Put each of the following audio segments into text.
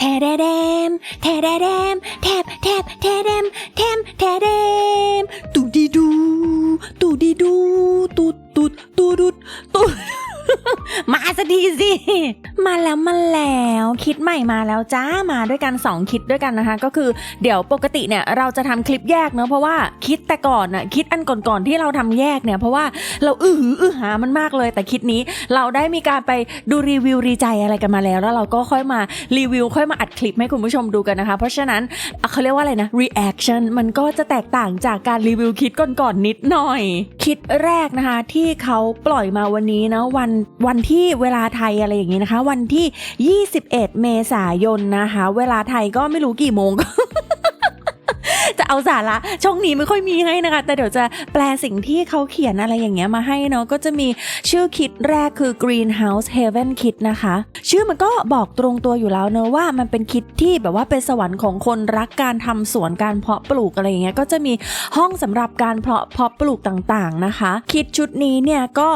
แทเดเดมแทเดเดมแทบแทบแทเดมแทมแทเดมตูดีดูตูดีดูตูดตูดตูดุดตูด มาสักทีสิ มาแล้วมาแล้วคิดใหม่มาแล้วจ้ามาด้วยกัน 2 คิดด้วยกันนะคะ ก็คือเดี๋ยวปกติเนี่ยเราจะทำคลิปแยกเนอะเพราะว่าคิดแต่ก่อนน่ะคิดอันก่อนๆที่เราทำแยกเนี่ยเพราะว่าเราอื้อหืออื้อหามันมากเลย แต่คิดนี้เราได้มีการไปดูรีวิวรีใจอะไรกันมาแล้ว แล้วเราก็ค่อยมารีวิวค่อยมาอัดคลิปให้คุณผู้ชมดูกันนะคะ เพราะฉะนั้นเขาเรียกว่าอะไรนะ reaction มันก็จะแตกต่างจากการรีวิวคิดก่อนๆนิดหน่อย คิดแรกนะคะที่เขาปล่อยมาวันนี้นะวันวันที่เวลาไทยอะไรอย่างนี้นะคะ วันที่ 21 เมษายนนะคะ เวลาไทยก็ไม่รู้กี่โมง เอาสาระช่องนี้ไม่ค่อยมีให้นะคะ แต่เดี๋ยวจะแปลสิ่งที่เขาเขียนอะไรอย่างเงี้ยมาให้เนาะก็จะมีชื่อคิดแรกคือ Greenhouse Heaven Kit นะคะ ชื่อมันก็บอกตรงตัวอยู่แล้วเนอะว่ามันเป็นคิดที่แบบว่าเป็นสวรรค์ของคนรักการทำสวนการเพาะปลูกอะไรอย่างเงี้ยก็จะมีห้องสำหรับการเพาะเพาะปลูกต่างๆนะคะ คิดชุดนี้เนี่ยก็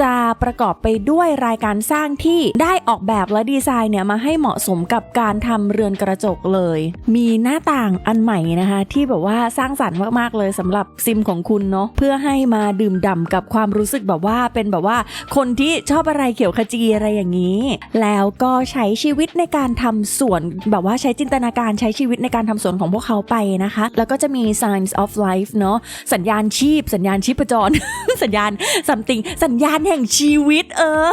จะประกอบไปด้วยรายการสร้างที่ได้ออกแบบและดีไซน์เนี่ยมาให้เหมาะสมกับการทำเรือนกระจกเลย มีหน้าต่างอันใหม่นะคะ ที่แบบว่าสร้างสรรค์มากๆเลยสำหรับซิมของคุณเนาะเพื่อให้มาดื่มด่ำกับความรู้สึกแบบว่าเป็นแบบว่าคนที่ชอบอะไรเขียวขจีอะไรอย่างนี้ แล้วก็ใช้ชีวิตในการทำสวนแบบว่าใช้จินตนาการใช้ชีวิตในการทำสวนของพวกเขาไปนะคะ แล้วก็จะมี signs of life เนาะสัญญาณชีพ สัญญาณชีพจร สัญญาณ something สัญญาณแห่งชีวิตเออ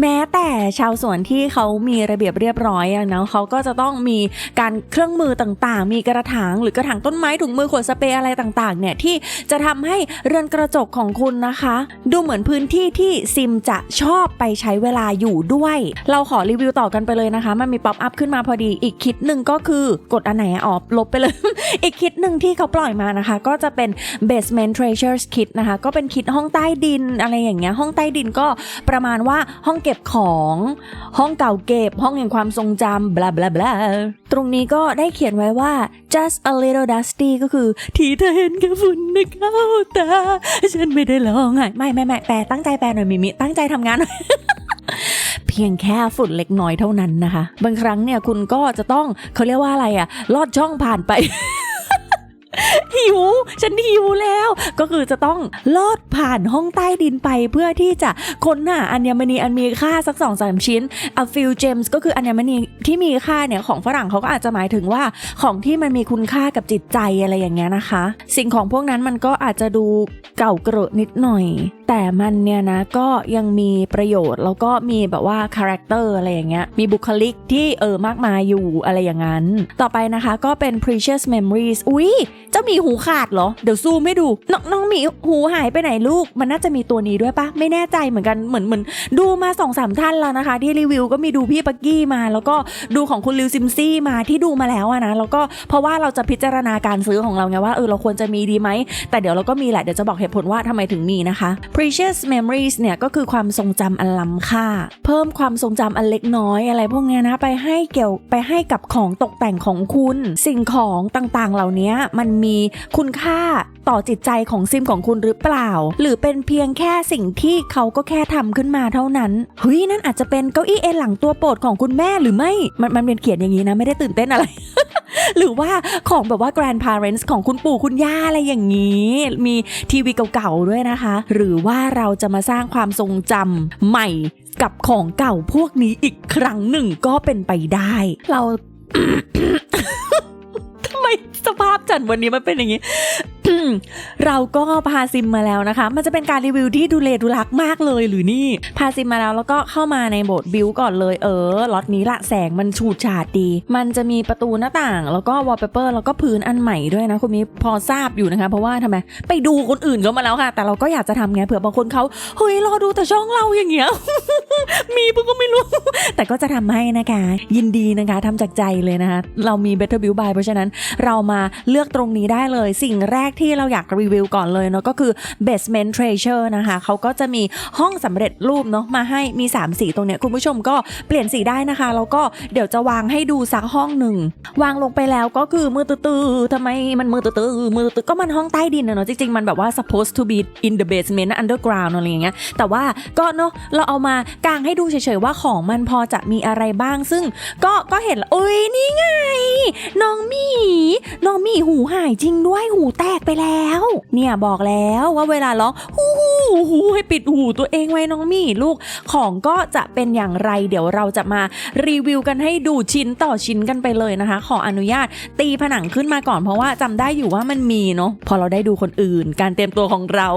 แม้แต่ชาวสวนที่เขามีระเบียบเรียบร้อยอะเนาะเขาก็จะต้องมีการเครื่องมือต่างๆ มีกระถางหรือกระถางต้นไม้ถุงมือขวดสเปรย์อะไรต่างๆ เนี่ยที่จะทำให้เรือนกระจกของคุณนะคะ ดูเหมือนพื้นที่ที่ซิมจะชอบไปใช้เวลาอยู่ด้วย เราขอรีวิวต่อกันไปเลยนะคะ มันมีป๊อปอัพขึ้นมาพอดี อีกคิดหนึ่งก็คือกดอันไหนอออกลบไปเลย อีกคิดหนึ่งที่เขาปล่อยมานะคะ ก็จะเป็น basement treasures kit นะคะ ก็เป็นคิดห้องใต้ดินอะไรอย่างเงี้ยห้องใต้ดินก็ประมาณว่าห้องเก็บของ ห้องเก่าเก็บห้องแห่งความทรงจำ blah blah blah ตรงนี้ก็ได้เขียนไว้ว่า just a little dusty ก็คือ ที่เธอเห็นแค่ฝุ่นในเข้าตา ฉันไม่ได้ร้องไห้ไม่ไม่ไม่แปลตั้งใจแปลหน่อยมิมิตั้งใจทำงานหน่อยเพียงแค่ฝุ่นเล็กน้อยเท่านั้นนะคะ บางครั้งเนี่ยคุณก็จะต้องเขาเรียกว่าอะไรอะลอดช่องผ่านไป หิว ฉันหิวแล้ว ก็คือจะต้องลอดผ่านห้องใต้ดินไปเพื่อที่จะค้นหาอัญมณีอันมีค่าสักสองสามชิ้นอะฟิลเจมส์ก็คืออัญมณีที่มีค่าเนี่ยของฝรั่งเขาก็อาจจะหมายถึงว่าของที่มันมีคุณค่ากับจิตใจอะไรอย่างเงี้ยนะคะ สิ่งของพวกนั้นมันก็อาจจะดูเก่าเกระนิดหน่อยแต่มันเนี่ยนะก็ยังมีประโยชน์ แล้วก็มีแบบว่าคาแรคเตอร์อะไรอย่างเงี้ยมีบุคลิกที่เออมากมายอยู่อะไรอย่างนั้น ต่อไปนะคะก็เป็น precious memories อุ๊ยเจ้าหมีหูขาดเหรอ เดี๋ยวซูมให้ดูน้องน้องหมีหูหายไปไหนลูก มันน่าจะมีตัวนี้ด้วยปะไม่แน่ใจเหมือนกันเหมือนเหมือนดูมาสองสามท่านแล้วนะคะ ที่รีวิวก็มีดูพี่ปักกี้มา แล้วก็ดูของคุณลิวซิมซี่มาที่ดูมาแล้วอะนะแล้วก็เพราะว่าเราจะพิจารณาการซื้อของเราไงว่าเออเราควรจะมีดีไหมแต่เดี๋ยวเราก็มีแหละเดี๋ยวจะบอกเหตุผลว่าทำไมถึงมีนะคะ precious memories เนี่ยก็คือความทรงจำอันล้ำค่า เพิ่มความทรงจำอันเล็กน้อยอะไรพวกนี้นะไปให้เกี่ยวไปให้กับของตกแต่งของคุณ สิ่งของต่างๆเหล่านี้มันมีคุณค่า ต่อจิตใจของซิมของคุณหรือเปล่า หรือเป็นเพียงแค่สิ่งที่เขาก็แค่ทำขึ้นมาเท่านั้นเฮ้ยนั่นอาจจะเป็นเก้าอี้เอนหลังตัวโปรดของคุณแม่หรือไม่ มันมันเป็นเขียนอย่างนี้นะไม่ได้ตื่นเต้นอะไรหรือว่าของแบบว่า grandparents ของคุณปู่คุณย่าอะไรอย่างนี้ มีทีวีเก่าๆด้วยนะคะ หรือว่าเราจะมาสร้างความทรงจำใหม่กับของเก่าพวกนี้อีกครั้งหนึ่งก็เป็นไปได้ เราทำไมสภาพจันวันนี้มันเป็นอย่างนี้ เราก็พาซิมมาแล้วนะคะ มันจะเป็นการรีวิวที่ดูเลดูรักมากเลยหรือนี่ พาซิมมาแล้วแล้วก็เข้ามาในโบสถ์บิวก่อนเลยเออล็อตนี้ละแสงมันฉูดฉาดดี มันจะมีประตูหน้าต่าง แล้วก็วอลเปเปอร์แล้วก็พื้นอันใหม่ด้วยนะคุณมีพอทราบอยู่นะคะ เพราะว่าทำไมไปดูคนอื่นเขามาแล้วค่ะ แต่เราก็อยากจะทำไงเผื่อบางคนเขาเฮ้ยรอดูแต่ช่องเราอย่างเงี้ยมีพิ่งก็ไม่รู้ แต่ก็จะทำให้นะคะ ยินดีนะคะทำจากใจเลยนะคะ เรามี Better Build by เพราะฉะนั้นเรามาเลือกตรงนี้ได้เลย สิ่งแรกที่เราอยากรีวิวก่อนเลยเนาะก็คือ basement treasure นะคะเขาก็จะมีห้องสำเร็จรูปเนาะมาให้มี 3 สีตรงเนี้ยคุณผู้ชมก็เปลี่ยนสีได้นะคะ แล้วก็เดี๋ยวจะวางให้ดูสักห้องหนึ่ง วางลงไปแล้วก็คือมือตื้อทำไมมันมือตื้อมือตื้อก็มันห้องใต้ดินเนาะจริงๆ มันแบบว่า supposed to be in the basement underground อะไรอย่างเงี้ยแต่ว่าก็เนาะเราเอามากางให้ดูเฉยๆว่าของมันพอจะมีอะไรบ้าง ซึ่งก็ก็เห็นแล้วโอ้ยนี่ไง น้องมีน้องมีหูหายจริงด้วยหูแตกไปแล้วเนี่ยบอกแล้วว่าเวลาร้องหูหูหูให้ปิดหูตัวเองไว้น้องมี่ลูก ของก็จะเป็นอย่างไร เดี๋ยวเราจะมารีวิวกันให้ดูชิ้นต่อชิ้นกันไปเลยนะคะ ขออนุญาตตีผนังขึ้นมาก่อนเพราะว่าจำได้อยู่ว่ามันมีเนาะพอเราได้ดูคนอื่น การเตรียมตัวของเรา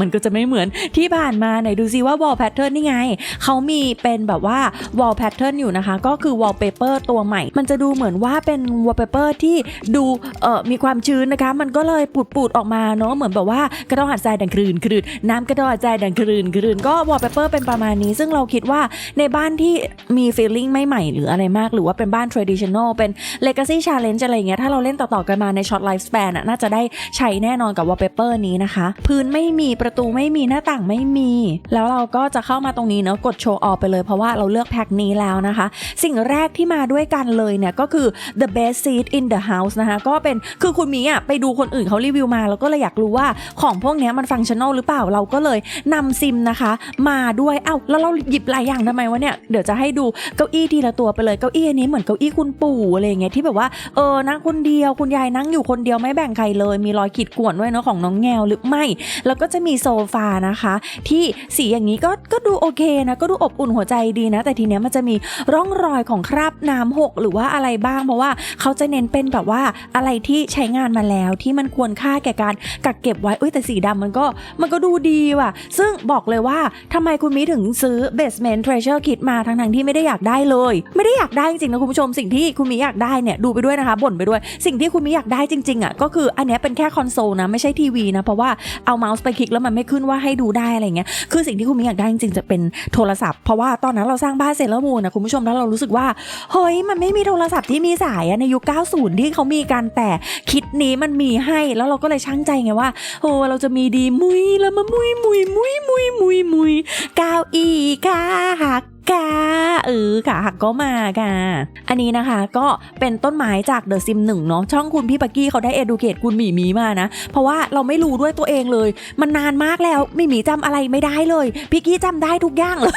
มันก็จะไม่เหมือนที่ผ่านมาไหนดูซิว่า wall pattern นี่ไงเขามีเป็นแบบว่า wall pattern อยู่นะคะ ก็คือ wallpaper ตัวใหม่ มันจะดูเหมือนว่าเป็น wallpaper ที่ดูเอ่อมีความชื้นนะคะ มันก็เลยปูดๆออกมาเนาะเหมือนแบบว่ากระดองหัดทรายดังคลืนคลืนน้ำกระดองหัดทรายดังคลืนคลืนก็ wallpaper เป็นประมาณนี้ ซึ่งเราคิดว่าในบ้านที่มี feeling ไม่ใหม่หรืออะไรมาก หรือว่าเป็นบ้าน traditional เป็น legacy challenge อะไรอย่างเงี้ยถ้าเราเล่นต่อๆกันมาใน short life span อะน่าจะได้ใช้แน่นอนกับ wallpaper นี้นะคะ พื้นไม่มีประตูไม่มีหน้าต่างไม่มี แล้วเราก็จะเข้ามาตรงนี้เนาะกดโชว์ออกไปเลยเพราะว่าเราเลือกแพ็คนี้แล้วนะคะ สิ่งแรกที่มาด้วยกันเลยเนี่ยก็คือ the best seat in the house นะคะก็เป็นคือคุณมีอะไปดูคนอื่นเขารีวิวมาแล้วก็เลยอยากรู้ว่าของพวกนี้มันฟังชั่นอลหรือเปล่าเราก็เลยนำซิมนะคะ มาด้วยเอ้าแล้วเราหยิบหลายอย่างทำไมวะเนี่ยเดี๋ยวจะให้ดูเก้าอี้ทีละตัวไปเลยเก้าอี้อันนี้เหมือนเก้าอี้คุณปู่อะไรอย่างเงี้ยที่แบบว่าเออนั่งคนเดียวคุณยายนั่งอยู่คนเดียวไม่แบ่งใครเลย มีรอยขีดข่วนด้วยเนาะของน้องแงวหรือไม่ แล้วก็จะมีโซฟานะคะ ที่สีอย่างนี้ก็ก็ดูโอเคนะก็ดูอบอุ่นหัวใจดีนะ แต่ทีเนี้ยมันจะมีร่องรอยของคราบน้ำหกหรือว่าอะไรบ้างเพราะว่าเขาจะเน้นเป็นแบบว่าอะไรที่ใช้งานมาแล้วที่มันควควรค่าแก่การกักเก็บไว้เอ้ยแต่สีดำมันก็มันก็ดูดีว่ะ ซึ่งบอกเลยว่าทำไมคุณมีถึงซื้อ basement treasure kit มาทั้งๆที่ไม่ได้อยากได้เลย ไม่ได้อยากได้จริงๆนะคุณผู้ชมสิ่งที่คุณมีอยากได้เนี่ยดูไปด้วยนะคะบ่นไปด้วย สิ่งที่คุณมีอยากได้จริงๆอะก็คืออันนี้เป็นแค่คอนโซลนะไม่ใช่ทีวีนะเพราะว่าเอาเมาส์ไปคลิกแล้วมันไม่ขึ้นว่าให้ดูได้อะไรเงี้ยคือสิ่งที่คุณมิอยากได้จริงๆจะเป็นโทรศัพท์เพราะว่าตอนนั้นเราสร้างบ้านเสร็จแล้วมูนะคุณผู้ชมแล้วเรารู้สึกว่าเฮ้ยมันไม่มีโทรศัพท์ที่มีสายในยุค 90 ที่เขามีกันแต่คิดนี้มันมีให้แล้วเราก็เลยช่างใจไงว่าโอ้เราจะมีดีมุยแล้วมามุยมุยมุยมุยมุยมุยก้าวอีขาหักกาเออขาหักก็มาค่ะอันนี้นะคะก็เป็นต้นไม้จากเดอะซิมหนึ่งเนาะช่องคุณพี่ปักกี้เขาได้เอดูเกตคุณหมีมีมานะ เพราะว่าเราไม่รู้ด้วยตัวเองเลย มันนานมากแล้วหมีหมีจำอะไรไม่ได้เลย พี่กี้จำได้ทุกอย่างเลย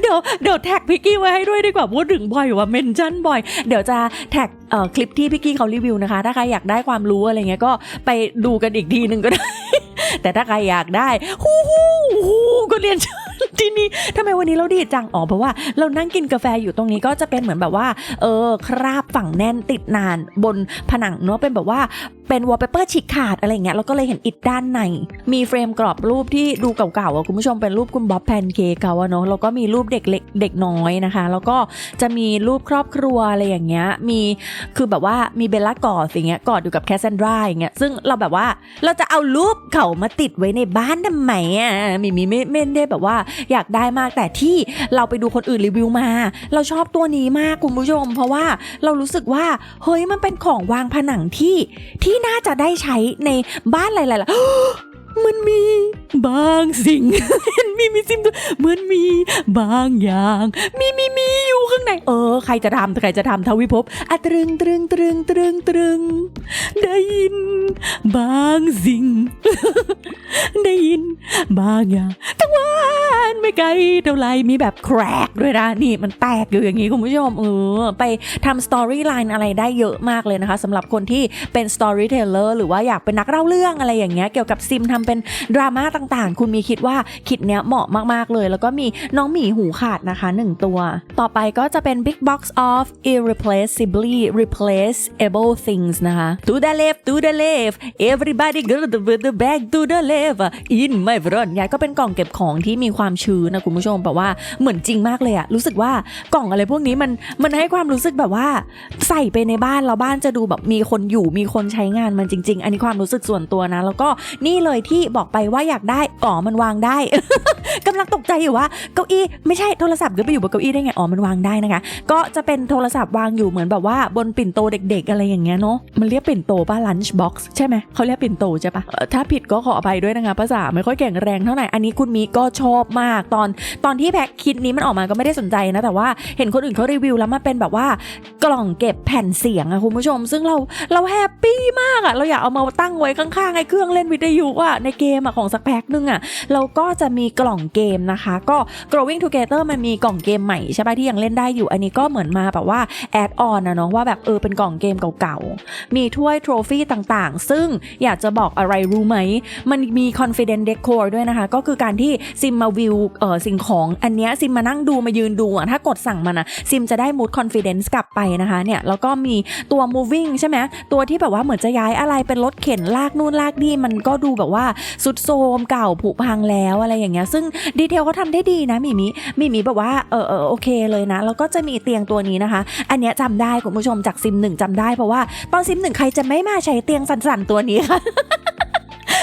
เดี๋ยวเดี๋ยวแท็กพี่กี้ไว้ให้ด้วยดีกว่าพูดถึงบ่อยว่าเมนชั่นบ่อย เดี๋ยวจะแท็กคลิปที่พี่กี้เขารีวิวนะคะ ถ้าใครอยากได้ความรู้อะไรเงี้ยก็ไปดูกันอีกทีหนึ่งก็ได้ แต่ถ้าใครอยากได้ฮู้ฮู้ฮู้ก็เรียนเชิญที่นี่ทำไมวันนี้เราดีจัง อ๋อ เพราะว่าเรานั่งกินกาแฟอยู่ตรงนี้ก็จะเป็นเหมือนแบบว่า เออ คราบฝังแน่นติดนานบนผนังเนาะ เป็นแบบว่า เป็นวอลเปเปอร์ฉีกขาดอะไรอย่างเงี้ยเราก็เลยเห็นอิฐด้านใน มีเฟรมกรอบรูปที่ดูเก่าๆอะคุณผู้ชมเป็นรูปคุณบ๊อบแพนเค้กเขาอะเนาะแล้วก็มีรูปเด็กเล็กเด็กน้อยนะคะ แล้วก็จะมีรูปครอบครัวอะไรอย่างเงี้ยมีคือแบบว่ามีเบลล่ากอดอย่งเงี้ยกอดอยู่กับแคสซนดราอย่างเงี้ยซึ่งเราแบบว่าเราจะเอารูปเขามาติดไว้ในบ้านทำไมอะมีมีไม่ไม่ได้แบบว่าอยากได้มากแต่ที่เราไปดูคนอื่นรีวิวมา เราชอบตัวนี้มากคุณผู้ชม เพราะว่าเรารู้สึกว่าเฮ้ยมันเป็นของวางผนังที่ที่น่าจะได้ใช้ในบ้านหลายๆหลัง มันมีบางสิ่ง มีมีซิมด้วเหมือนมีบางอย่าง มีมีมีอยู่ข้างใน เออ ใครจะทำใครจะทำทวิภพอะตรึงตรึงตรึงตรึงตรึง ได้ยิน บางสิ่ง ได้ยิน บางอย่างทั้งวันไม่ไกลเท่าไรมีแบบแครกด้วยนะนี่มันแตกอยู่อย่างนี้คุณผู้ชมเออไปทำสตอรี่ไลน์อะไรได้เยอะมากเลยนะคะสำหรับคนที่เป็นสตอรี่เทเลอร์หรือว่าอยากเป็นนักเล่าเรื่องอะไรอย่างเงี้ยเกี่ยวกับซิมทำเป็นดราม่าต่างๆ คุณมีคิดว่าคิดเนี้ยเหมาะมากๆเลย แล้วก็มีน้องหมีหูขาดนะคะ 1 ตัว ต่อไปก็จะเป็น Big Box of Irreplaceably Replaceable Things นะคะ To the left to the left everybody go to the back to the left in my front ยายก็เป็นกล่องเก็บของที่มีความชื้นนะคุณผู้ชมแบบว่าเหมือนจริงมากเลยอะรู้สึกว่ากล่องอะไรพวกนี้มันมันให้ความรู้สึกแบบว่า ใส่ไปในบ้านแล้วบ้านจะดูแบบมีคนอยู่มีคนใช้งานมันจริง ๆ อันนี้ความรู้สึกส่วนตัวนะ แล้วก็นี่เลยที่บอกไปว่าอยากได้อ๋อมันวางได้กำลังตกใจอยู่ว่าเก้าอี้ไม่ใช่โทรศัพท์ก็ไปอยู่บนเก้าอี้ได้ไงอ๋อมันวางได้นะคะ ก็จะเป็นโทรศัพท์วางอยู่เหมือนแบบว่าบนปิ่นโตเด็ก ๆ อะไรอย่างเงี้ยเนาะมันเรียกปิ่นโตป่ะ lunch box ใช่ไหมเขาเรียกปิ่นโตใช่ปะถ้าผิดก็ขออภัยด้วยนะคะภาษาไม่ค่อยแข็งแรงเท่าไหร่อันนี้คุณมีก็ชอบมากตอนตอนที่แพ็คคิดนี้มันออกมาก็ไม่ได้สนใจนะแต่ว่าเห็นคนอื่นเขารีวิวแล้วมันเป็นแบบว่ากล่องเก็บแผ่นเสียงอะคุณผู้ชม ซึ่งเราเราแฮปปี้มากอะเราอยากเอามาตั้งไว้ข้างๆไอ้เครื่องเล่นวิทยุอะในเกมอะของสักแพ็คนึงอะเราก็จะมีกล่องเกมนะคะ ก็ growing together มันมีกล่องเกมใหม่ใช่ปะที่ยังเล่นได้อยู่ อันนี้ก็เหมือนมาแบบว่าแอดออนนะเนาะว่าแบบเออเป็นกล่องเกมเก่าๆ มีถ้วยโทรฟี่ต่างๆ ซึ่งอยากจะบอกอะไรรู้ไหม มันมี confident decor ด้วยนะคะ ก็คือการที่ซิมมาวิวเออสิ่งของอันเนี้ยซิมมานั่งดูมายืนดูอะถ้ากดสั่งมันอะซิมจะได้ mood confidence กลับไปนะคะเนี่ยแล้วก็มีตัว moving ใช่ไหมตัวที่แบบว่าเหมือนจะย้ายอะไรเป็นรถเข็นลากนู่นลากนี่มันก็ดูแบบว่าสุดโทมเก่าผุพังแล้วอะไรอย่างเงี้ยซึ่งดีเทลเขาทำได้ดีนะมีมิมีมิแบบว่าเออเออโอเคเลยนะ แล้วก็จะมีเตียงตัวนี้นะคะ อันเนี้ยจำได้คุณผู้ชมจากซิมหนึ่งจำได้เพราะว่าตอนซิมหนึ่งใครจะไม่มาใช้เตียงสั่นๆตัวนี้ค่ะ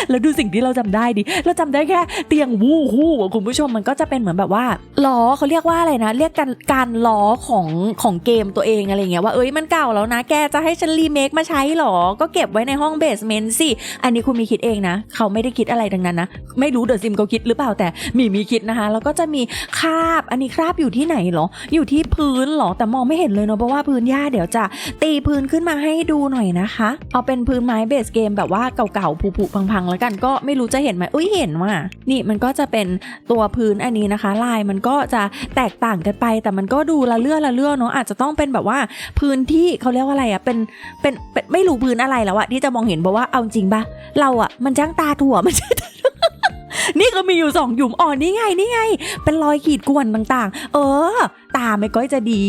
แล้วดูสิ่งที่เราจำได้ดิ เราจำได้แค่เตียงวู้ฮู้อะคุณผู้ชมมันก็จะเป็นเหมือนแบบว่าล้อเขาเรียกว่าอะไรนะ เรียกกันการล้อของของเกมตัวเองอะไรเงี้ยว่าเอ้ยมันเก่าแล้วนะ แกจะให้ฉันรีเมคมาใช้หรอ ก็เก็บไว้ในห้องเบสเมนต์สิ อันนี้คุณมีคิดเองนะ เขาไม่ได้คิดอะไรดังนั้นนะ ไม่รู้เดอะซิมเขาคิดหรือเปล่าแต่มีมีคิดนะคะ แล้วก็จะมีคราบ อันนี้คราบอยู่ที่ไหนหรอ อยู่ที่พื้นหรอ แต่มองไม่เห็นเลยเนาะเพราะว่าพื้นหญ้าเดี๋ยวจะตีพื้นขึ้นมาให้ดูหน่อยนะคะ เอาเป็นพื้นไม้เบสเกมแบบว่าเก่าๆผุๆพังๆแล้วกันก็ไม่รู้จะเห็นไหมอุ้ยเห็นว่ะนี่มันก็จะเป็นตัวพื้นอันนี้นะคะ ลายมันก็จะแตกต่างกันไป แต่มันก็ดูละเลื่อละเลื่อเนาะอาจจะต้องเป็นแบบว่าพื้นที่เขาเรียกว่าอะไรอะเป็นเป็นปนไม่รู้พื้นอะไรแล้วอะที่จะมองเห็นเพราะว่าเอาจริงปะเราอะมันจ้างตาถั่วมันนี่ก็มีอยู่สองหยุมอ๋อนี่ไงนี่ไง เป็นรอยขีดข่วนต่างๆ เออ ตาไม่ก้อยจะดี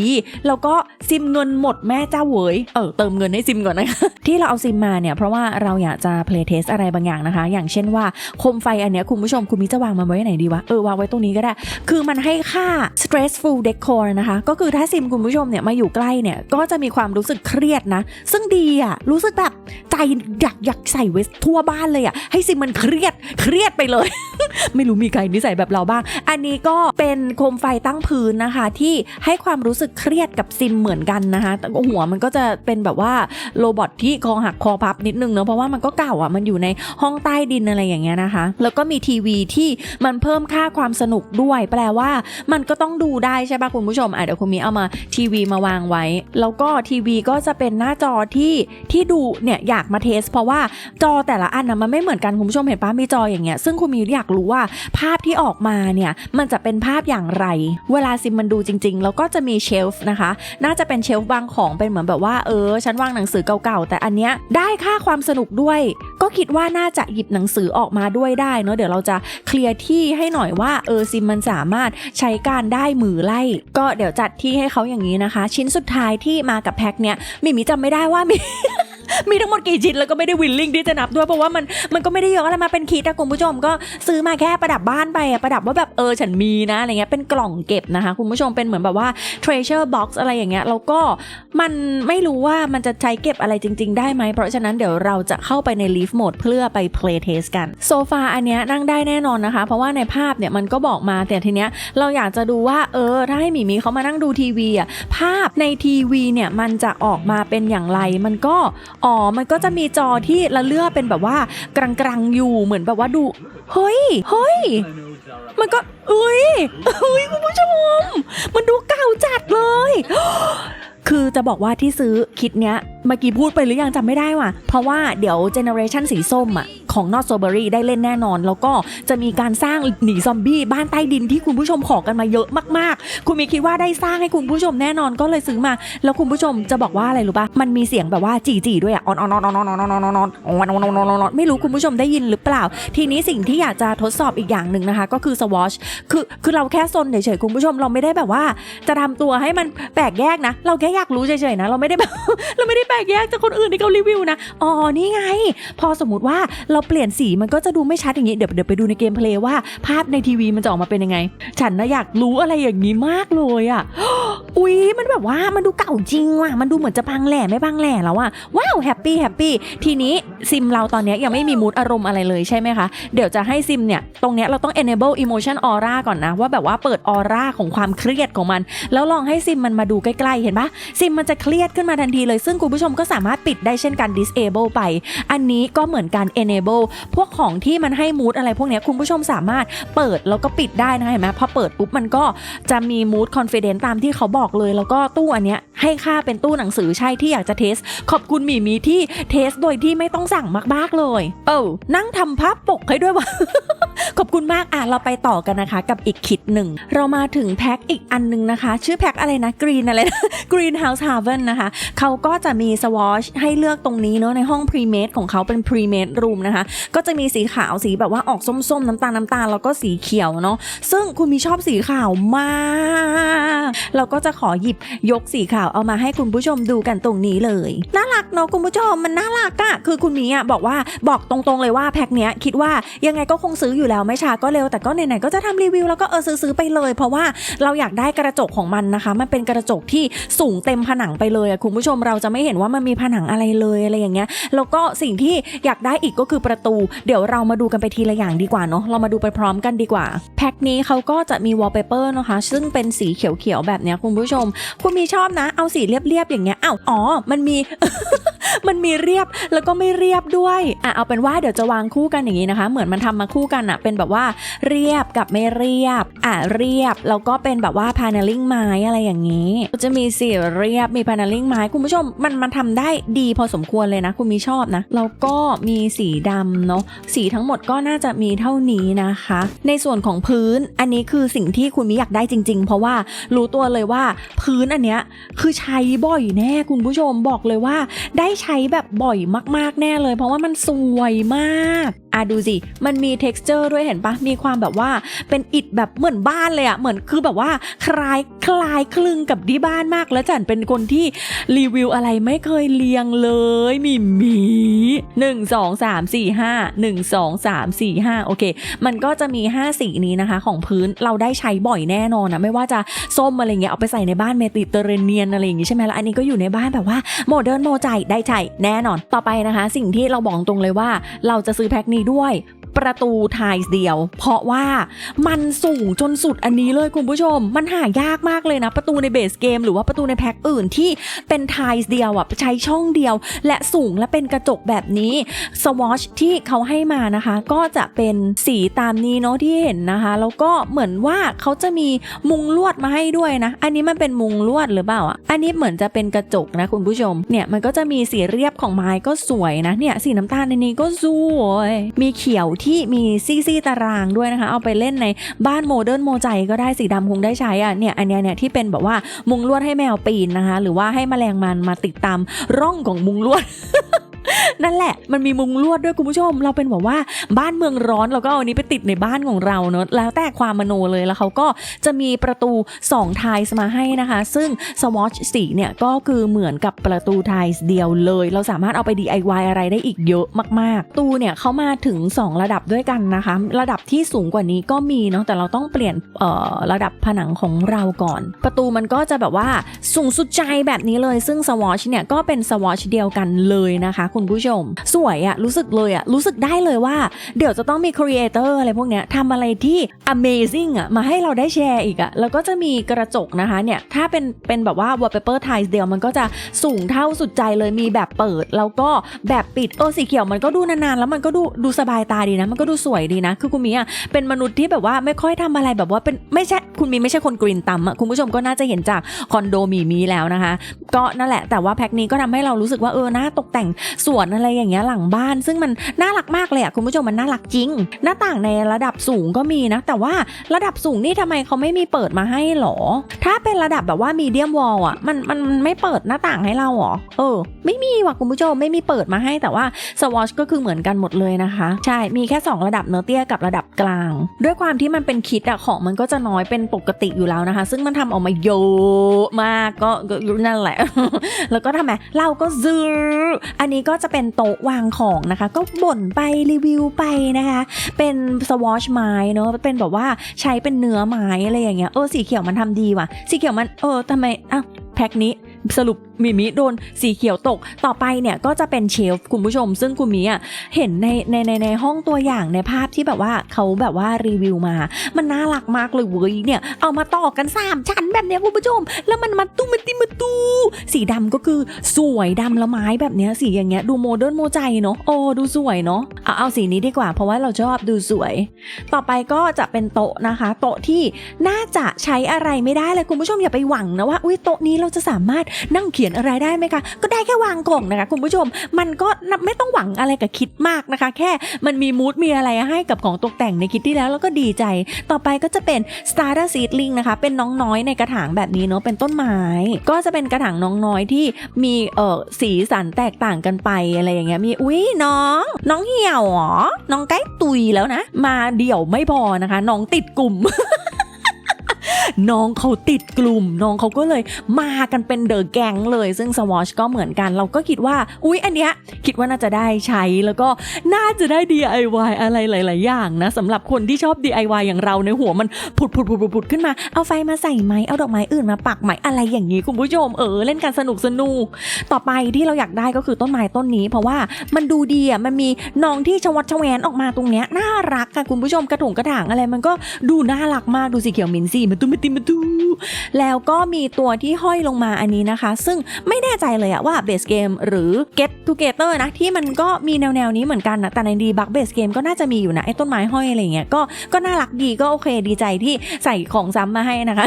แล้วก็ซิมเงินหมดแม่เจ้าเหวยเออเติมเงินให้ซิมก่อนนะคะที่เราเอาซิมมาเนี่ยเพราะว่าเราอยากจะ play test อะไรบางอย่างนะคะ อย่างเช่นว่าโคมไฟอันเนี้ยคุณผู้ชมคุณมิจะวางมันไว้ไหนดีวะเออวางไว้ตรงนี้ก็ได้ คือมันให้ค่า stressful decor นะคะ ก็คือถ้าซิมคุณผู้ชมเนี่ยมาอยู่ใกล้เนี่ยก็จะมีความรู้สึกเครียดนะ ซึ่งดีอะรู้สึกแบบใจอยากอยากใส่ไว้ทั่วบ้านเลยอะให้ซิมมันเครียดเครียดไปเลย ไม่รู้มีใครนิสัยแบบเราบ้าง อันนี้ก็เป็นโคมไฟตั้งพื้นนะคะ ที่ให้ความรู้สึกเครียดกับซิมเหมือนกันนะคะแต่หัวมันก็จะเป็นแบบว่าโรบอทที่คอหักคอพับนิดนึงเนอะเพราะว่ามันก็เก่าอะมันอยู่ในห้องใต้ดินอะไรอย่างเงี้ยนะคะ แล้วก็มีทีวีที่มันเพิ่มค่าความสนุกด้วย แปลว่ามันก็ต้องดูได้ใช่ปะคุณผู้ชมอะเดี๋ยวคุณมีเอามาทีวีมาวางไว้ แล้วก็ทีวีก็จะเป็นหน้าจอที่ที่ดูเนี่ยอยากมาเทส เพราะว่าจอแต่ละอันนะมันไม่เหมือนกันคุณผู้ชมเห็นปะมีจออย่างเงี้ยซึ่งคุณมีอยากรู้ว่าภาพที่ออกมาเนี่ยมันจะเป็นภาพอย่างไร เวลาซิมมันดูจริงๆ แล้วก็จะมีเชลฟ์นะคะ น่าจะเป็นเชลฟ์วางของเป็นเหมือนแบบว่าเออ ฉันวางหนังสือเก่าๆ แต่อันเนี้ยได้ค่าความสนุกด้วย ก็คิดว่าน่าจะหยิบหนังสือออกมาด้วยได้เนอะเดี๋ยวเราจะเคลียร์ที่ให้หน่อยว่าเออซิมมันสามารถใช้การได้มือไล่ ก็เดี๋ยวจัดที่ให้เขาอย่างนี้นะคะ ชิ้นสุดท้ายที่มากับแพ็คเนี้ยมิมิจำไม่ได้ว่ามี มีทั้งหมดกี่ชิ้นแล้วก็ไม่ได้วิลลิงที่จะนับด้วยเพราะว่ามันมันก็ไม่ได้เยอะอะไรมาเป็นคิดนะคุณผู้ชมก็ซื้อมาแค่ประดับบ้านไปอะประดับว่าแบบเออฉันมีนะอะไรเงี้ยเป็นกล่องเก็บนะคะ คุณผู้ชมเป็นเหมือนแบบว่า treasure box อะไรอย่างเงี้ยแล้วก็มันไม่รู้ว่ามันจะใช้เก็บอะไรจริง ๆ ได้ไหมเพราะฉะนั้นเดี๋ยวเราจะเข้าไปใน leaf mode เพื่อไป play test กันโซฟาอันเนี้ยนั่งได้แน่นอนนะคะ เพราะว่าในภาพเนี่ยมันก็บอกมาแต่ทีเนี้ยเราอยากจะดูว่าเออถ้าให้หมีมีเขามานั่งดูทีวีอะภาพในทีวีเนี่ยมันจะออกมาเป็นอย่างไรมันก็อ๋อ มันก็จะมีจอที่ละเลือเป็นแบบว่ากลางๆอยู่เหมือนแบบว่าดู เฮ้ย เฮ้ย มันก็เอ้ยเฮ้ยคุณผู้ชม มันดูเก่าจัดเลย คือจะบอกว่าที่ซื้อคิดเนี้ยเมื่อกี้พูดไปหรือยังจำไม่ได้ว่ะ เพราะว่าเดี๋ยวเจเนอเรชันสีส้มอะ ของนอตโซเบอรี่ได้เล่นแน่นอน แล้วก็จะมีการสร้างหนีซอมบี้บ้านใต้ดินที่คุณผู้ชมขอกันมาเยอะมากๆ คุณมีคิดว่าได้สร้างให้คุณผู้ชมแน่นอนก็เลยซื้อมา แล้วคุณผู้ชมจะบอกว่าอะไรรู้ปะมันมีเสียงแบบว่าจีจีด้วยอะออนออนออนออนออนออนออนออนออนออนออนออนออนไม่รู้คุณผู้ชมได้ยินหรือเปล่า ทีนี้สิ่งที่อยากจะทดสอบอีกอย่างหนึ่งนะคะ ก็คือสวอชคือคือเราแค่ซนเฉยๆคุณผู้ชมเราไม่ได้แบบว่า จะทำตัวให้มันแปลกแยกนะ เราแค่อยากรู้เฉยๆนะ เราไม่ได้แบบเราไม่ได้แปลกแยกจากคนอื่นที่เขารีวิวนะอ๋อนี่ไง พอสมมติว่าเราเราเปลี่ยนสีมันก็จะดูไม่ชัดอย่างนี้ เดี๋ยวเดี๋ยวไปดูในเกมเพลย์ว่าภาพในทีวีมันจะออกมาเป็นยังไง ฉันนะอยากรู้อะไรอย่างนี้มากเลยอะอุ๊ยมันแบบว่ามันดูเก่าจริงว่ะมันดูเหมือนจะพังแหล่ไม่พังแหล่แล้วอะว้าวแฮปปี้แฮปปี้ทีนี้ซิมเราตอนนี้ยังไม่มีมูดอารมณ์อะไรเลยใช่ไหมคะ เดี๋ยวจะให้ซิมเนี่ย ตรงเนี้ยเราต้อง enable emotion aura ก่อนนะ ว่าแบบว่าเปิดออร่าของความเครียดของมัน แล้วลองให้ซิมมันมาดูใกล้ๆ เห็นปะซิมมันจะเครียดขึ้นมาทันทีเลยซึ่งคุณผู้ชมก็สามารถปิดได้เช่นกัน disable ไป อันนี้ก็เหมือนการ enable พวกของที่มันให้มูดอะไรพวกนี้คุณผู้ชมสามารถเปิดแล้วก็ปิดได้นะเห็นไหมพอเปิดปุ๊บมันก็จะมี mood confidence ตามที่เขาบอกเลย แล้วก็ตู้อันเนี้ยให้ค่าเป็นตู้หนังสือใช่ที่อยากจะเทส ขอบคุณหมีมีที่เทสโดยที่ไม่ต้องสั่งมากๆเลย เออนั่งทำภาพปกให้ด้วยวะขอบคุณมากอะเราไปต่อกันนะคะ กับอีกคิดหนึ่ง เรามาถึงแพ็คอีกอันหนึงนะคะ ชื่อแพ็คอะไรนะกรีนอะไรนะ Green House Haven นะคะ เขาก็จะมีสวอชให้เลือกตรงนี้เนาะในห้อง Pre-Made ของเขาเป็น Pre-Made Room นะคะก็จะมีสีขาวสีแบบว่าออกส้มๆ น้ำตาลน้ำตาลแล้วก็สีเขียวเนาะซึ่งคุณมีชอบสีขาวมากเราก็จะขอหยิบยกสีขาวเอามาให้คุณผู้ชมดูกันตรงนี้เลยน่ารักเนาะคุณผู้ชมมันน่ารักอะคือคุณมีอะบอกว่าบอกตรงๆเลยว่าแพ็คเนี้ยคิดว่ายังไงก็คงซื้ออยู่แล้วไม่ช้าก็เร็วแต่ก็ไหนๆก็จะทำรีวิวแล้วก็เออซื้อๆไปเลย เพราะว่าเราอยากได้กระจกของมันนะคะ มันเป็นกระจกที่สูงเต็มผนังไปเลยอะคุณผู้ชมเราจะไม่เห็นว่ามันมีผนังอะไรเลยอะไรอย่างเงี้ยแล้วก็สิ่งที่อยากได้อีกก็คือประตู เดี๋ยวเรามาดูกันไปทีละอย่างดีกว่าเนาะ เรามาดูไปพร้อมกันดีกว่า แพ็คนี้เขาก็จะมีวอลเปเปอร์นะคะ ซึ่งเป็นสีเขียวๆแบบเนี้ยคุณผู้ชม คุณมีชอบนะ เอาสีเรียบๆอย่างเงี้ยอ้าวอ๋อ มันมีมันมีเรียบแล้วก็ไม่เรียบด้วยอะเอาเป็นว่าเดี๋ยวจะวางคู่กันอย่างนี้นะคะ เหมือนมันทำมาคู่กันอะเป็นแบบว่าเรียบกับไม่เรียบอะเรียบแล้วก็เป็นแบบว่าพา n น l ลิงไม้อะไรอย่างนี้ จะมีสีเรียบมีพา n น l ลิงไม้คุณผู้ชมมันมันทำได้ดีพอสมควรเลยนะ คุณมีชอบนะแล้วก็มีสีดำเนาะสีทั้งหมดก็น่าจะมีเท่านี้นะคะ ในส่วนของพื้นอันนี้คือสิ่งที่คุณมิอยากได้จริง ๆ เพราะว่ารู้ตัวเลยว่าพื้นอันเนี้ยคือใช้บ่อยแน่คุณผู้ชมบอกเลยว่า ได้ใช้แบบบ่อยมากๆแน่เลย เพราะว่ามันสวยมากอะดูสิ มันมี t e x t อร์ด้วยเห็นปะ มีความแบบว่าเป็นอิฐแบบเหมือนบ้านเลยอะเหมือนคือแบบว่าคล้ายคล้ายคลึงกับที่บ้านมาก แล้วจันเป็นคนที่รีวิวอะไรไม่เคยเลียงเลย มีหมีหนึ่งสองสามสี่ห้าหนึ่งสองสามสี่ห้าโอเค มันก็จะมี5สีนี้นะคะ ของพื้นเราได้ใช้บ่อยแน่นอนนะไม่ว่าจะส้มอะไรเงี้ยเอาไปใส่ในบ้านเมดิเตอร์เรเนียนอะไรอย่างงี้ใช่ไหมแล้วอันนี้ก็อยู่ในบ้านแบบว่าโมเดิร์นโมใจได้ใช้แน่นอน ต่อไปนะคะ สิ่งที่เราบอกตรงเลยว่าเราจะซื้อแพ็คนี้ด้วย ประตูไทส์เดียว เพราะว่ามันสูงจนสุดอันนี้เลยคุณผู้ชม มันหายากมากเลยนะ ประตูในเบสเกม หรือว่าประตูในแพ็คอื่นที่เป็นไทส์เดียวอะใช้ช่องเดียว และสูงและเป็นกระจกแบบนี้สวอชที่เขาให้มานะคะ ก็จะเป็นสีตามนี้เนาะที่เห็นนะคะ แล้วก็เหมือนว่าเขาจะมีมุงลวดมาให้ด้วยนะ อันนี้มันเป็นมุงลวดหรือเปล่าอะอันนี้เหมือนจะเป็นกระจกนะคุณผู้ชมเนี่ยมันก็จะมีสีเรียบของไม้ก็สวยนะเนี่ยสีน้ำตาลในนี้ก็สวย มีเขียวที่ที่มีซี่ๆตารางด้วยนะคะ เอาไปเล่นในบ้านโมเดิร์นโมใจก็ได้สีดำคงได้ใช้อะเนี่ยอันเนี้ยเนี่ยที่เป็นแบบว่ามุงลวดให้แมวปีนนะคะ หรือว่าให้แมลงมันมาติดตามร่องของมุงลวด นั่นแหละ มันมีมุงลวดด้วยคุณผู้ชม เราเป็นแบบว่าบ้านเมืองร้อนเราก็เอาอันนี้ไปติดในบ้านของเราเนอะแล้วแต่ความมโนเลยแล้วเขาก็จะมีประตู 2 ไทส์มาให้นะคะ ซึ่งสวอชสีเนี่ยก็คือเหมือนกับประตูไทส์เดียวเลย เราสามารถเอาไป DIY อะไรได้อีกเยอะมากๆ ตูเนี่ยเขามาถึง 2 ระดับด้วยกันนะคะ ระดับที่สูงกว่านี้ก็มีเนาะแต่เราต้องเปลี่ยนระดับผนังของเราก่อน ประตูมันก็จะแบบว่าสูงสุดใจแบบนี้เลย ซึ่งสวอชเนี่ยก็เป็นสวอชเดียวกันเลยนะคะคุณผู้ชม สวยอะรู้สึกเลยอะรู้สึกได้เลยว่า เดี๋ยวจะต้องมีครีเอเตอร์อะไรพวกเนี้ยทำอะไรที่ amazing อะมาให้เราได้แชร์อีกอะแล้วก็จะมีกระจกนะคะเนี่ย ถ้าเป็นเป็นแบบว่า wallpaper tiles เดียวมันก็จะสูงเท่าสุดใจเลยมีแบบเปิด แล้วก็แบบปิดเออสีเขียวมันก็ดูนานๆ แล้วมันก็ดูดูสบายตาดีนะ มันก็ดูสวยดีนะ คือคุณมีอะเป็นมนุษย์ที่แบบว่าไม่ค่อยทำอะไรแบบว่าเป็นไม่ใช่คุณมีไม่ใช่คนกรีนต่ำอะคุณผู้ชมก็น่าจะเห็นจากคอนโดมีมีแล้วนะคะ ก็นั่นแหละแต่ว่าแพ็คนี้ก็ทำให้เรารู้สึกว่าเออน่าตกแต่งสวนอะไรอย่างเงี้ยหลังบ้าน ซึ่งมันน่ารักมากเลยอะคุณผู้ชมมันน่ารักจริง หน้าต่างในระดับสูงก็มีนะ แต่ว่าระดับสูงนี่ทำไมเขาไม่มีเปิดมาให้หรอ ถ้าเป็นระดับแบบว่ามีเดียมวอลอะมันมันไม่เปิดหน้าต่างให้เราหรอเออ ไม่มีว่ะคุณผู้ชมไม่มีเปิดมาให้แต่ว่าสวอชก็คือเหมือนกันหมดเลยนะคะ ใช่มีแค่ 2 ระดับเนื้อเตี้ยกับระดับกลาง ด้วยความที่มันเป็นคิดอะของมันก็จะน้อยเป็นปกติอยู่แล้วนะคะ ซึ่งมันทำออกมาเยอะมากก็ก็นั่นแหละ แล้วก็ทำไมเราก็ซื้ออันนี้ก็จะเป็นโต๊ะวางของนะคะ ก็บ่นไปรีวิวไปนะคะ เป็นสวอชไม้เนอะเป็นแบบว่าใช้เป็นเนื้อไม้อะไรอย่างเงี้ยเออสีเขียวมันทำดีว่ะ สีเขียวมันเออทำไมอะแพ็คนี้ สรุปมิมิโดนสีเขียวตก ต่อไปเนี่ยก็จะเป็นเชลฟ์คุณผู้ชม ซึ่งคุณมิอะเห็นในในในในห้องตัวอย่างในภาพที่แบบว่าเขาแบบว่ารีวิวมา มันน่ารักมากเลยเว้ยเนี่ย เอามาต่อกัน3ชั้นแบบเนี้ยคุณผู้ชม แล้วมันมาตุ้มมาติมาตูสีดำก็คือสวยดำละไม้แบบเนี้ยสีอย่างเงี้ยดูโมเดิร์นโมใจเนาะโอ้ดูสวยเนาะเอาเอาสีนี้ดีกว่า เพราะว่าเราชอบดูสวย ต่อไปก็จะเป็นโต๊ะนะคะ โต๊ะที่น่าจะใช้อะไรไม่ได้เลยคุณผู้ชมอย่าไปหวังนะว่าอุ้ยโต๊ะนี้เราจะสามารถนั่งเขียนอะไรได้ไหมคะ ก็ได้แค่วางกล่องนะคะคุณผู้ชม มันก็ไม่ต้องหวังอะไรกับคิดมากนะคะ แค่มันมีมูดมีอะไรให้กับของตกแต่งในคิดที่แล้วแล้วก็ดีใจ ต่อไปก็จะเป็น starter seedling นะคะ เป็นน้องน้อยในกระถางแบบนี้เนาะเป็นต้นไม้ ก็จะเป็นกระถางน้องน้อยที่มีเออสีสันแตกต่างกันไปอะไรอย่างเงี้ยมีอุ้ยน้อง น้องเหี่ยวเหรอน้องใกล้ตุยแล้วนะ มาเดี่ยวไม่พอนะคะ น้องติดกลุ่ม น้องเขาติดกลุ่ม น้องเขาก็เลยมากันเป็นเดอะแก๊งเลย ซึ่งสวอชก็เหมือนกัน เราก็คิดว่า อุ๊ย อันเนี้ยคิดว่าน่าจะได้ใช้แล้วก็น่าจะได้ DIY อะไรหลาย ๆ อย่างนะสำหรับคนที่ชอบ DIY อย่างเราในหัวมันผุดผุดผุดผุดผุดขึ้นมา เอาไฟมาใส่ไหมเอาดอกไม้อื่นมาปักไหมอะไรอย่างนี้คุณผู้ชมเออเล่นกันสนุกสนุกต่อไปที่เราอยากได้ก็คือต้นไม้ต้นนี้ เพราะว่ามันดูดีอะมันมีน้องที่ชวัดชแวนออกมาตรงเนี้ยน่ารักค่ะคุณผู้ชมกระถงกระถางอะไรมันก็ดูน่ารักมากดูสีเขียวมินซี่มันตุ้มติมมันตูแล้วก็มีตัวที่ห้อยลงมาอันนี้นะคะ ซึ่งไม่แน่ใจเลยอะว่าเบสเกมหรือ Get Together นะ ที่มันก็มีแนวๆนี้เหมือนกันนะแต่ในดีบักเบสเกมก็น่าจะมีอยู่นะ ไอ้ต้นไม้ห้อยอะไรเงี้ยก็ก็น่ารักดีก็โอเคดีใจที่ใส่ของซ้ำมาให้นะคะ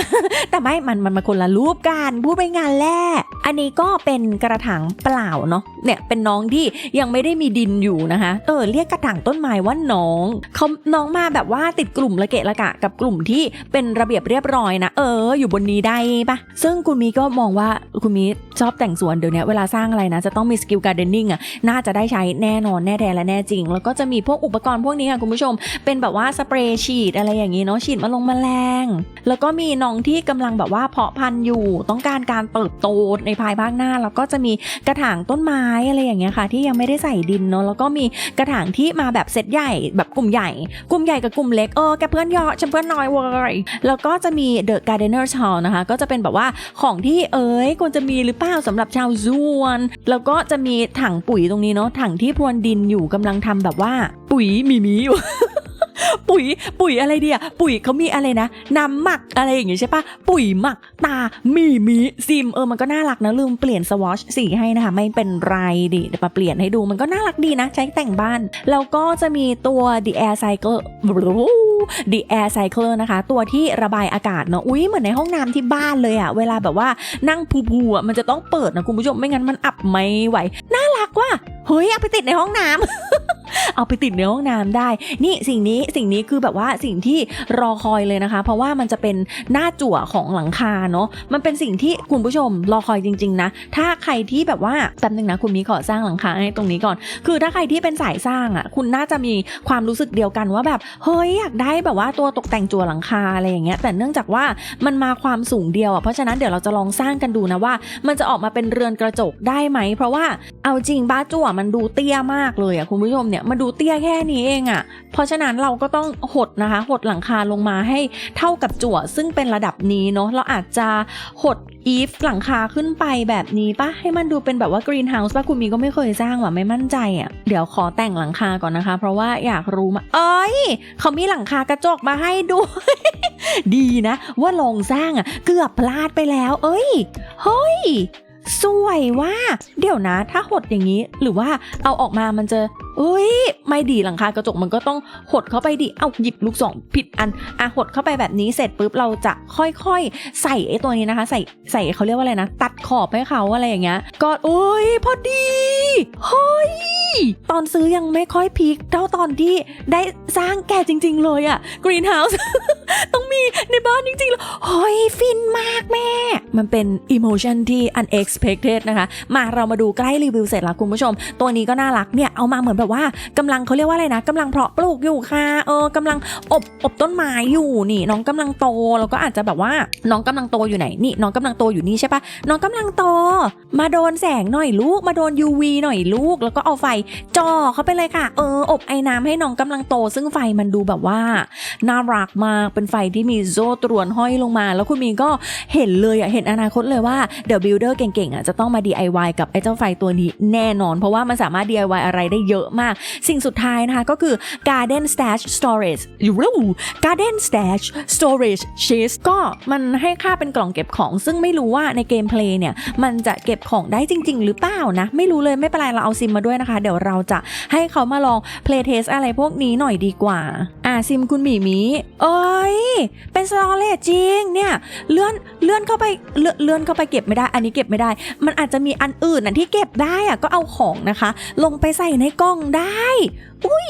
แต่ไม่ มันมันมาคนละรูปกันพูดไปงานแรกอันนี้ก็เป็นกระถางเปล่าเนาะเนี่ยเป็นน้องที่ยังไม่ได้มีดินอยู่นะคะเออเรียกกระถางต้นไม้ว่าน้องเขาน้องมาแบบว่าติดกลุ่มละเกะละกะกับกลุ่มที่เป็นระเบียบเรียบร้อยนะ เออ อยู่บนนี้ได้ปะซึ่งคุณมีก็มองว่าคุณมีชอบแต่งสวนเดี๋ยวนี้เวลาสร้างอะไรนะ จะต้องมีสกิลการ์เดนนิ่งอะน่าจะได้ใช้แน่นอนแน่แท้และแน่จริง แล้วก็จะมีพวกอุปกรณ์พวกนี้ค่ะคุณผู้ชม เป็นแบบว่าสเปรย์ฉีดอะไรอย่างนี้เนาะฉีดมาลงแมลง แล้วก็มีน้องที่กำลังแบบว่าเพาะพันธุ์อยู่ ต้องการการเติบโตในภายภาคหน้า แล้วก็จะมีกระถางต้นไม้อะไรอย่างเงี้ยค่ะ ที่ยังไม่ได้ใส่ดินเนาะแล้วก็มีกระถางที่มาแบบเซตใหญ่แบบกลุ่มใหญ่ กลุ่มใหญ่กับกลุ่มเล็กเออแกเพื่อนเยอะฉันเพื่อนน้อยเว้ยแล้วก็จะมี The Gardener's Hall นะคะ ก็จะเป็นแบบว่าของที่เอ๋ยควรจะมีหรือเปล่าสำหรับชาวสวน แล้วก็จะมีถังปุ๋ยตรงนี้เนาะถังที่พรวนดินอยู่กำลังทำแบบว่า ปุ๋ยมีมีอยู่ ปุ๋ยปุ๋ยอะไรเดียปุ๋ยเขามีอะไรนะน้ำหมักอะไรอย่างงี้ใช่ปะปุ๋ยหมักตามีมีซิมเออมันก็น่ารักนะลืมเปลี่ยนสวอชสีให้นะคะไม่เป็นไรดิเดี๋ยวมาเปลี่ยนให้ดูมันก็น่ารักดีนะ ใช้แต่งบ้าน แล้วก็จะมีตัว The Air Cycle The Air Cycle นะคะ ตัวที่ระบายอากาศเนาะอุ้ยเหมือนในห้องน้ำที่บ้านเลยอะเวลาแบบว่านั่งพูๆอะมันจะต้องเปิดนะคุณผู้ชมไม่งั้นมันอับไม่ไหวน่ารักว่ะเฮ้ยเอาไปติดในห้องน้ำ เอาไปติดในห้องน้ำได้ นี่สิ่งนี้สิ่งนี้คือแบบว่าสิ่งที่รอคอยเลยนะคะ เพราะว่ามันจะเป็นหน้าจั่วของหลังคาเนาะมันเป็นสิ่งที่คุณผู้ชมรอคอยจริง ๆ นะ ถ้าใครที่แบบว่าแป๊บนึงนะคุณมีขอสร้างหลังคาให้ตรงนี้ก่อน คือถ้าใครที่เป็นสายสร้างอะ คุณน่าจะมีความรู้สึกเดียวกันว่าแบบเฮ้ยอยากได้แบบว่าตัวตกแต่งจั่วหลังคาอะไรอย่างเงี้ย แต่เนื่องจากว่ามันมาความสูงเดียวอะเพราะฉะนั้นเดี๋ยวเราจะลองสร้างกันดูนะว่า มันจะออกมาเป็นเรือนกระจกได้ไหม เพราะว่าเอาจริงบ้าจั่วมันดูเตี้ยมากเลยอะคุณผู้ชมเนี่ยมันดูเตี้ยแค่นี้เองอะ เพราะฉะนั้นเราก็ต้องหดนะคะ หดหลังคาลงมาให้เท่ากับจั่ว ซึ่งเป็นระดับนี้เนาะ เราอาจจะหดอีฟหลังคาขึ้นไปแบบนี้ปะให้มันดูเป็นแบบว่ากรีนเฮาส์ปะคุณมีก็ไม่เคยสร้างว่ะไม่มั่นใจอะ เดี๋ยวขอแต่งหลังคาก่อนนะคะ เพราะว่าอยากรู้มาเอ้ยเขามีหลังคากระจกมาให้ด้วยดีนะว่าลองสร้างอะเกือบพลาดไปแล้ว เอ้ยเฮ้ยสวยว่า เดี๋ยวนะ ถ้าหดอย่างนี้ หรือว่าเอาออกมามันจะอ้ยไม่ดีหลังคากระจกมันก็ต้องหดเข้าไปดิ เอาหยิบลูกศรผิดอันอะหดเข้าไปแบบนี้เสร็จปุ๊บเราจะค่อยๆ ใส่ไอ้ตัวนี้นะคะ ใส่ใส่เขาเรียกว่าอะไรนะ ตัดขอบให้เขาอะไรอย่างเงี้ยก็โอ้ยพอดีเฮ้ยตอนซื้อยังไม่ค่อยพีคเท่าตอนที่ได้สร้างแกจริง ๆ เลยอะกรีนเฮาส์ต้องมีในบ้านจริงๆแล้วเฮ้ยฟินมากแม่ มันเป็นอิโมชันที่ unexpected นะคะ มาเรามาดูใกล้รีวิวเสร็จแล้วคุณผู้ชม ตัวนี้ก็น่ารักเนี่ย เอามาเหมือนแบบว่ากำลังเขาเรียกว่าอะไรนะกำลังเพาะปลูกอยู่ค่ะ เออกำลังอบอบต้นไม้อยู่นี่ น้องกำลังโตแล้วก็อาจจะแบบว่า น้องกำลังโตอยู่ไหนนี่ น้องกำลังโตอยู่นี่ใช่ปะน้องกำลังโต มาโดนแสงหน่อยลูก มาโดน UV หน่อยลูก แล้วก็เอาไฟจ่อเขาไปเลยค่ะ เออ อบไอ้น้ำให้น้องกำลังโต ซึ่งไฟมันดูแบบว่าน่ารักมากเป็นไฟที่มีโซ่ตรวนห้อยลงมา แล้วคุณมีก็เห็นเลยอะเห็นอนาคตเลยว่าเดี๋ยวบิลเดอร์เก่งๆอะจะต้องมา DIY กับไอ้เจ้าไฟตัวนี้แน่นอน เพราะว่ามันสามารถ DIY อะไรได้เยอะมาก สิ่งสุดท้ายนะคะก็คือ Garden Stash Storage ยูรู Garden Stash Storage Sheets ก็มันให้ค่าเป็นกล่องเก็บของ ซึ่งไม่รู้ว่าในเกมเพลย์เนี่ย มันจะเก็บของได้จริง ๆ หรือเปล่านะ ไม่รู้เลยไม่เป็นไรเราเอาซิมมาด้วยนะคะ เดี๋ยวเราจะให้เขามาลอง play test อะไรพวกนี้หน่อยดีกว่า อ่าซิมคุณหมีมีเอ้ย เป็นสตอเรจจริงเนี่ยเลื่อนเลื่อนเข้าไปเลื่อนเลื่อนเข้าไปเก็บไม่ได้ อันนี้เก็บไม่ได้ มันอาจจะมีอันอื่นนะที่เก็บได้อะก็เอาของนะคะ ลงไปใส่ในกล่องได้ อุ้ย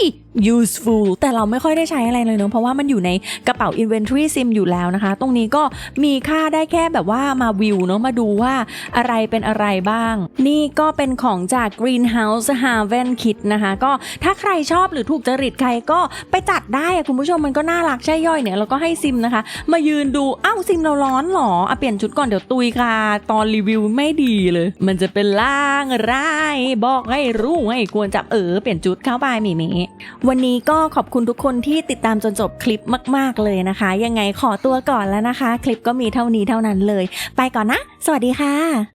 useful แต่เราไม่ค่อยได้ใช้อะไรเลยเนอะเพราะว่ามันอยู่ในกระเป๋า inventory sim อยู่แล้วนะคะ ตรงนี้ก็มีค่าได้แค่แบบว่ามาวิวเนอะมาดูว่าอะไรเป็นอะไรบ้าง นี่ก็เป็นของจาก greenhouse haven kit นะคะก็ถ้าใครชอบหรือถูกจริตใครก็ไปจัดได้คุณผู้ชมมันก็น่ารักใช่ย่อยเนี่ยแล้วก็ให้ซิมนะคะ มายืนดูอ้าวซิมเราร้อนหรออะเปลี่ยนชุดก่อนเดี๋ยวตุยค่ะตอนรีวิวไม่ดีเลย มันจะเป็นล่างร้ายบอกให้รู้ให้ควรจับเออเปลี่ยนชุดเข้าไปมีนี้ วันนี้ก็ขอบคุณทุกคนที่ติดตามจนจบคลิปมาก ๆ เลยนะคะ ยังไงขอตัวก่อนแล้วนะคะ คลิปก็มีเท่านี้เท่านั้นเลย ไปก่อนนะ สวัสดีค่ะ